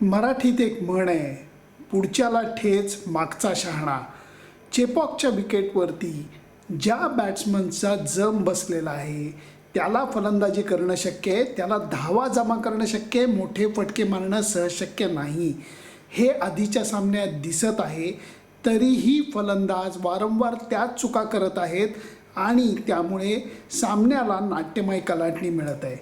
मराठीत एक म्हण आहे पुढच्याला ठेच मागचा शहाणा. चेपॉकच्या विकेटवरती ज्या बॅट्समनचा जम बसलेला आहे त्याला फलंदाजी करणं शक्य आहे त्याला धावा जमा करणं शक्य आहे मोठे फटके मारणं सहज शक्य नाही. हे आधीच्या सामन्यात दिसत आहे तरीही फलंदाज वारंवार त्याच चुका करत आहेत आणि त्यामुळे सामन्याला नाट्यमय कलाटणी मिळत आहे.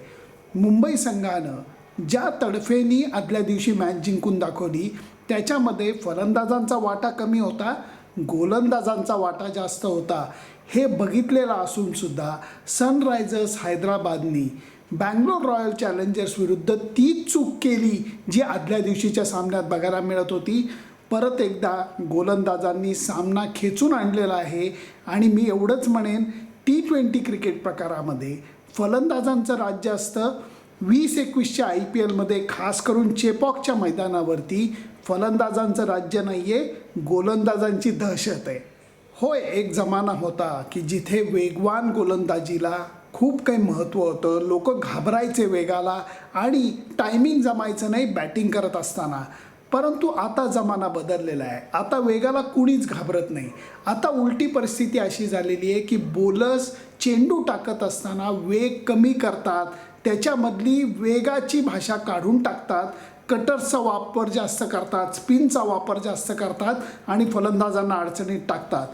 मुंबई संघानं ज्या तडफेनी आदल्या दिवशी मॅच जिंकून दाखवली त्याच्यामध्ये फलंदाजांचा वाटा कमी होता गोलंदाजांचा वाटा जास्त होता. हे बघितलेलं असूनसुद्धा सनरायझर्स हैदराबादनी बँगलोर रॉयल चॅलेंजर्स विरुद्ध ती चूक केली जी आदल्या दिवशीच्या सामन्यात बघायला मिळत होती. परत एकदा गोलंदाजांनी सामना खेचून आणलेला आहे आणि मी एवढंच म्हणेन टी ट्वेंटी क्रिकेट प्रकारामध्ये फलंदाजांचं राज्य असतं वीस एकवीसच्या आय पी एलमध्ये खास करून चेपॉकच्या मैदानावरती फलंदाजांचं राज्य नाही आहे गोलंदाजांची दहशत आहे. होय एक जमाना होता की जिथे वेगवान गोलंदाजीला खूप काही महत्त्व होतं लोक घाबरायचे वेगाला आणि टायमिंग जमायचं नाही बॅटिंग करत असताना. परंतु आता जमाना बदललेला आहे. आता वेगाला कुणीच घाबरत नाही. आता उलटी परिस्थिती अशी झालेली आहे की बोलर्स चेंडू टाकत असताना वेग कमी करतात त्याच्यामधली वेगाची भाषा काढून टाकतात. कटर्सचा वापर जास्त करतात स्पिनचा वापर जास्त करतात आणि फलंदाजांना अडचणीत टाकतात.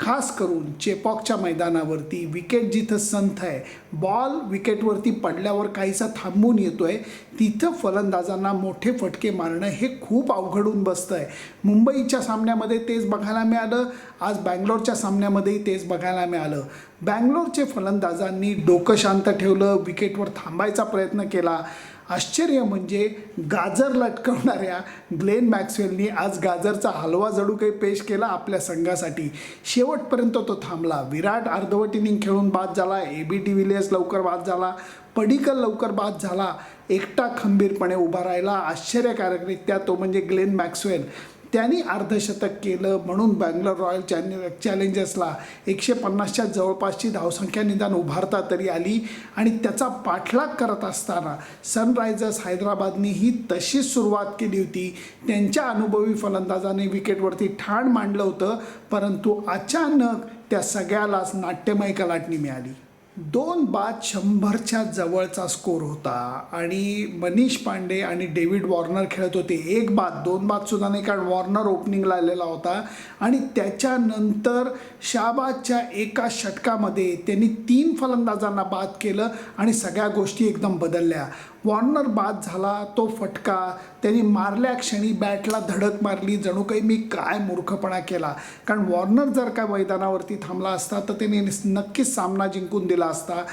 खास करून चेपॉकच्या मैदानावरती विकेट जिथं संथ आहे बॉल विकेटवरती पडल्यावर काहीसा थांबून येतो आहे तिथं फलंदाजांना मोठे फटके मारणं हे खूप अवघडून बसतं आहे मुंबईच्या सामन्यामध्ये तेच बघायला मिळालं आज बँगलोरच्या सामन्यामध्येही तेच बघायला मिळालं. बँगलोरचे फलंदाजांनी डोकं शांत ठेवलं विकेटवर थांबायचा प्रयत्न केला. आश्चर्य म्हणजे गाजर लटकवणाऱ्या ग्लेन मॅक्सवेलनी आज गाजरचा हलवा जडू काही पेश केला आपल्या संघासाठी. शेवटपर्यंत तो थांबला. विराट अर्धवट इनिंग खेळून बाद झाला. ए बी टी विलियर्स लवकर बाद झाला. पडिकल लवकर बाद झाला. एकटा खंबीरपणे उभा राहिला. आश्चर्यकारकरित्या तो म्हणजे ग्लेन मॅक्सवेल. त्यांनी अर्धशतक केलं म्हणून बँगलोर रॉयल चॅने चॅलेंजर्सला एकशे पन्नासच्या जवळपासची धावसंख्या निदान उभारता तरी आली आणि त्याचा पाठलाग करत असताना सनरायझर्स हैदराबादनी ही तशीच सुरुवात केली होती. त्यांच्या अनुभवी फलंदाजाने विकेटवरती ठाण मांडलं होतं परंतु अचानक त्या सगळ्यालाच नाट्यमय कलाटणी मिळाली. दोन बाद शंभरच्या जवळचा स्कोर होता. आणि मनीष पांडे आणि डेव्हिड वॉर्नर खेळत होते. एक बाद दोन बाद सुद्धा नाही कारण वॉर्नर ओपनिंगला आलेला होता. आणि त्याच्यानंतर शाबादच्या एका षटकामध्ये त्यांनी तीन फलंदाजांना बाद केलं आणि सगळ्या गोष्टी एकदम बदलल्या. वॉर्नर बाद झाला तो फटका. त्यांनी मारल्या क्षणी बॅटला धडक मारली. जणू काही मी काय मूर्खपणा केला. कारण वॉर्नर जर का मैदानावरती थांबला असता तर त्याने नक्कीच सामना जिंकून दिला. असता.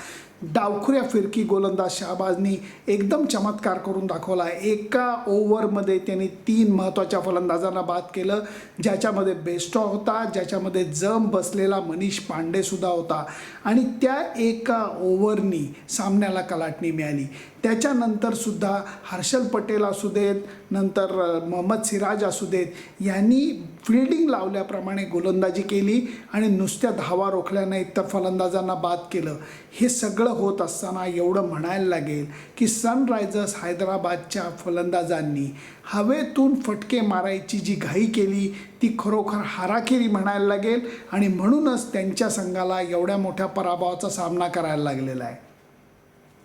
डावखुऱ्या फिरकी गोलंदाज शहाबाजनी एकदम चमत्कार करून दाखवला. एका ओव्हरमध्ये त्यांनी तीन महत्त्वाच्या फलंदाजांना बाद केलं ज्याच्यामध्ये बेस्टॉ होता ज्याच्यामध्ये जम बसलेला मनीष पांडेसुद्धा होता. आणि त्या एका ओव्हरनी सामन्याला कलाटणी मिळाली. त्याच्यानंतर सुद्धा हर्षल पटेल असू देत नंतर मोहम्मद सिराज असू देत यांनी फिल्डिंग लावल्याप्रमाणे गोलंदाजी केली आणि नुसत्या धावा रोखल्या नाहीत तर फलंदाजांना बाद केलं. हे सगळं होत असताना एवढं म्हणायला लागेल की सनरायझर्स हैदराबादच्या फलंदाजांनी हवेतून फटके मारायची जी घाई केली ती खरोखर हाराखेरी म्हणायला लागेल आणि म्हणूनच त्यांच्या संघाला एवढ्या मोठ्या पराभवाचा सामना करायला लागलेला आहे.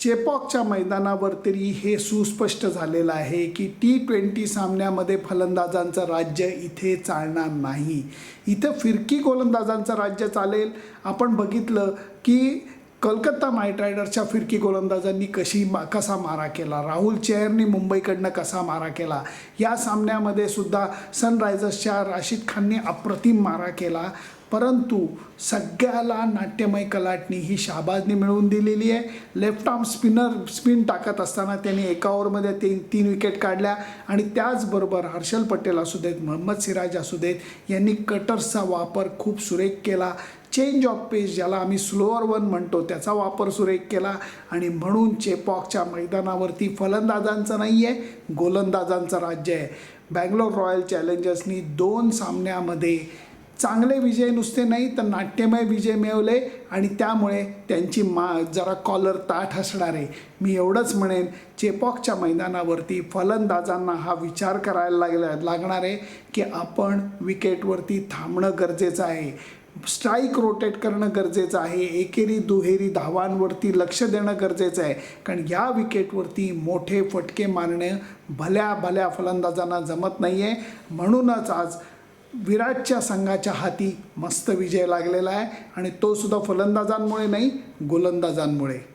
चेपॉकच्या मैदानावर तरी हे सुस्पष्ट झालेलं आहे की टी ट्वेंटी सामन्यामध्ये फलंदाजांचं राज्य इथे चालणार नाही. इथं फिरकी गोलंदाजांचं राज्य चालेल. आपण बघितलं की कलकत्ता नाईट रायडर्सच्या फिरकी गोलंदाजांनी कशी मा कसा मारा केला? राहुल चेअरनी मुंबईकडनं कसा मारा केला? या सामन्यामध्ये सुद्धा सनरायझर्सच्या राशिद खानने अप्रतिम मारा केला. परंतु सगळ्याला नाट्यमय कलाटणी ही शाबाजने मिळवून दिलेली आहे. लेफ्ट आर्म स्पिनर स्पिन टाकत असताना त्यांनी एका ओव्हरमध्ये तीन तीन विकेट काढल्या आणि त्याचबरोबर हर्षल पटेल असू देत मोहम्मद सिराज असू देत यांनी कटर्सचा वापर खूप सुरेख केला. चेंज ऑफ पेस ज्याला आम्ही स्लोअर वन म्हणतो त्याचा वापर सुरेख केला आणि म्हणून चेपॉकच्या मैदानावरती फलंदाजांचं नाही आहे गोलंदाजांचं राज्य आहे. बँगलोर रॉयल चॅलेंजर्सनी दोन सामन्यामध्ये चांगले विजय नुसते नाही तर नाट्यमय विजय मिळवले आणि त्यामुळे त्यांची मा जरा कॉलर ताठ असणार. आहे मी एवढंच म्हणेन चेपॉकच्या मैदानावरती फलंदाजांना हा विचार करायला लागला लागणार आहे की आपण विकेटवरती थांबणं गरजेचं आहे. स्ट्राईक रोटेट करणं गरजेचं आहे. एकेरी दुहेरी धावांवरती लक्ष देणं गरजेचं आहे. कारण या विकेटवरती मोठे फटके मारणे भल्या भल्या फलंदाजांना जमत नाही आहे म्हणूनच आज विराटच्या संघाच्या हाती मस्त विजय लागलेला आहे. आणि तो सुद्धा फलंदाजांमुळे नाही गोलंदाजांमुळे.